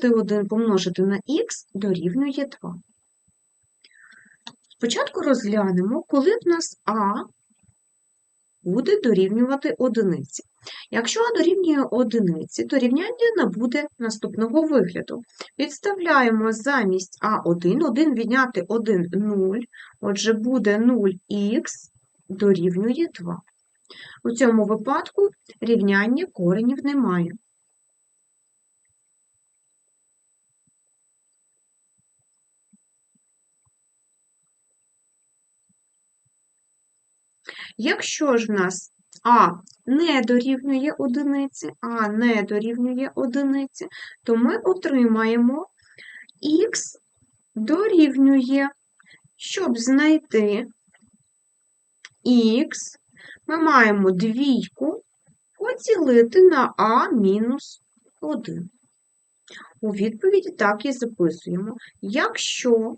Додати 1 помножити на х дорівнює 2. Спочатку розглянемо, коли в нас а буде дорівнювати одиниці. Якщо а дорівнює одиниці, то рівняння набуде наступного вигляду. Підставляємо замість а1, 1 відняти 1 – 0, отже буде 0х дорівнює 2. У цьому випадку рівняння коренів немає. Якщо ж в нас а не дорівнює одиниці, а не дорівнює одиниці, то ми отримаємо х дорівнює, щоб знайти х, ми маємо двійку поділити на а мінус 1. У відповіді так і записуємо. Якщо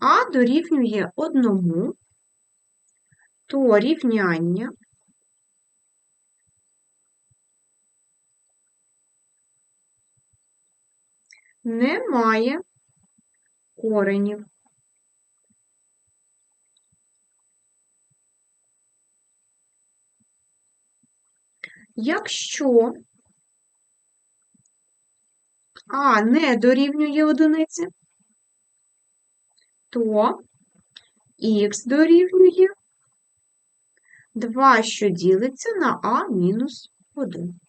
а дорівнює 1, то рівняння не має коренів. Якщо а не дорівнює одиниці, то х дорівнює 2, що ділиться на а мінус 1.